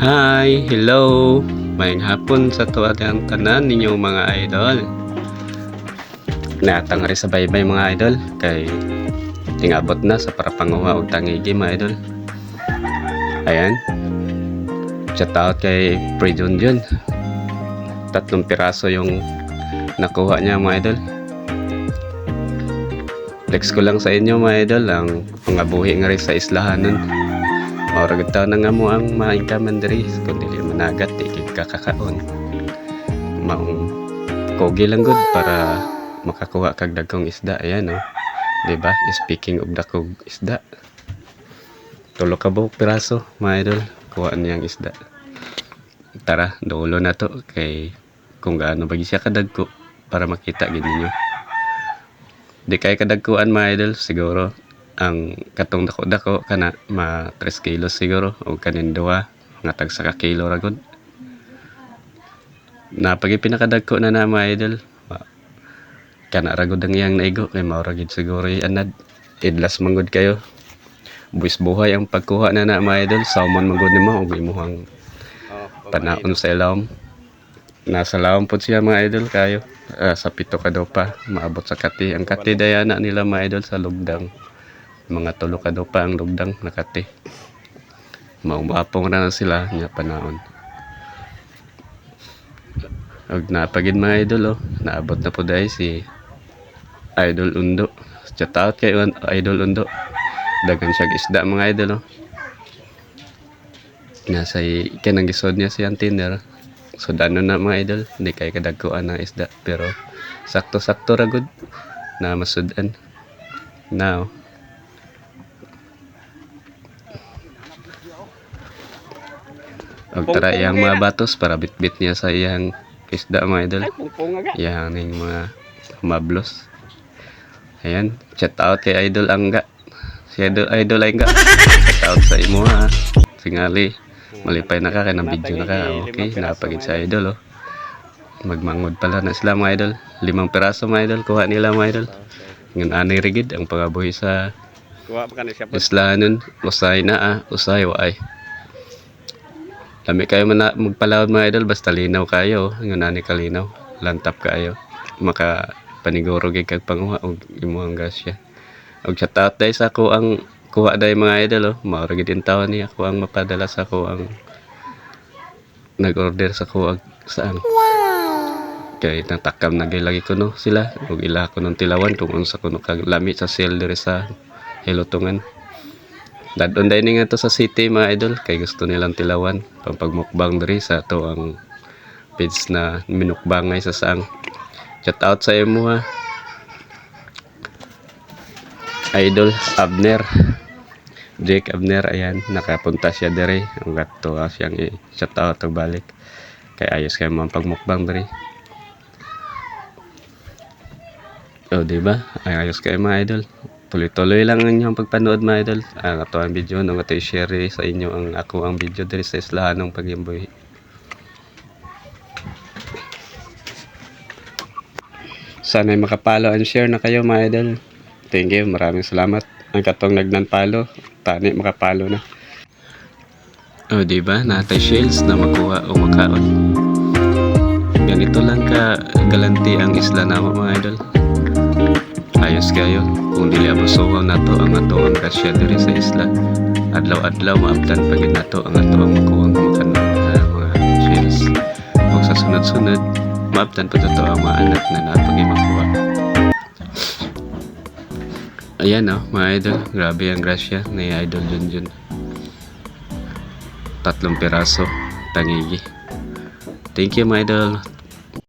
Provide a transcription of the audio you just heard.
Hi, hello. Mayang hapon sa tuwa ang tanan ninyo mga idol. Natang sa baybay mga idol kay tingabot na sa para panguha og tangigi mga idol. Ayan. Shout out kay Predon yun. Tatlong piraso yung nakuha niya mga idol. Flex ko lang sa inyo mga idol ang pangabuhi nga rin sa islahanan. Ora gud taw na nga mo ang maingkaman diri kun dili managat kay kakakaon. Maong kogi lang gud para makakuha kag dagkong isda ayan oh. Di ba? Speaking of dakong isda. Tulo ka buok piraso, mga idol. Kuha niyang isda. Tara, dulo na to kay kung gaano bagi siya kadagko para makita gid ninyo. Di kay kadagkuan mga idol siguro ang katong dako-dako kana ma 3 kilos siguro o kanin duwa nga tag sa kilo ra gud. Na pag pinakadagko na na mga idol. Kana ra gud ang iyang naigo kay mao ra gid siguro anad. Idlas manggod kayo. Buwis buhay ang pagkuha na na mga idol. Salmon manggod nimo og imuhang panaon sa ilawom. Nasa lawom po siya mga idol kayo. Ah, sa pito ka daw pa maabot sa kati. Ang kati dayana nila mga idol sa lugdang mga tulo ka daw pa ang lugdang nakati. Maumapong na lang sila niya panahon og napagid mga idol oh. Naabot na po dahil si Idol Undo. Shout out kay Idol Undo. Dagan siya isda mga idol oh. Nasa kanang gisod niya si Antiner so dano na mga idol. Hindi kay kadagkuan ng isda pero sakto-sakto ra gud na masudan. Now Og tara iyang mga batos para bitbit niya sa iyang isda mga idol. Iyang ning mga humablos. Ayan, shout out kay Idol Angga. Si Idol, Idol Angga. Shout out sa imo ha. Singali. Malipay na ka kay ng video na ka. Okay, napagid sa Idol oh. Magmangod pala na sila mga idol. Limang piraso mga idol. Kuha nila mga idol. Ngun ani rigid ang pangabuhi sa po. islahanon. Usay na ah. Usay wa ay. Lami kayo man magpalawad mga idol basta linaw kayo, ngun ani kalinaw, lantap kayo. Maka paniguro gid kag panguha og imong gasya. Og shout out dai sa ako ang kuha dai mga idol oh. Mao ra gid taon ni ako ang mapadala sa ako ang nag-order sa ko ag saan. Kay natakam na gay lagi ko no sila ug ila ko ng tilawan kung unsa ko no kag lami sa sale diri sa Hilotungan. Dadon dai ni nga to sa city mga idol kay gusto nilang tilawan pampagmukbang diri sa to ang page na minukbangay sa saang. Shout out sa imo ha. Idol Abner. Jake Abner ayan nakapunta siya diri ang gato siyang i shout out og balik kay ayos kay mo ang pagmukbang diri. Oh, di ba? Ay, ayos kayo mga idol. Tuloy-tuloy lang ang inyong pagpanood mga idol. Ang ato ang video, nung ato i-share sa inyo ang ako ang video diri sa islahan ng pag-imboy. Sana makapalo and share na kayo mga idol. Thank you, maraming salamat. Ang katong nagnan-palo, tani makapalo na. Oh, di ba? Natay shields na makuha o makaon. Ganito lang ka galanti ang isla na mga idol. Ayos kayo. Kung dili abusuhan nato ang ato ang grasya diri sa isla. Adlaw-adlaw maabtan pagid nato ang ato ang makuwang makan uh, mga shells. Ug sa sunod-sunod maabtan pa to ang mga anak na napagi makuha. Ayan oh, mga idol. Grabe ang grasya ni Idol Junjun. Tatlong piraso. Tangigi. Thank you, my idol.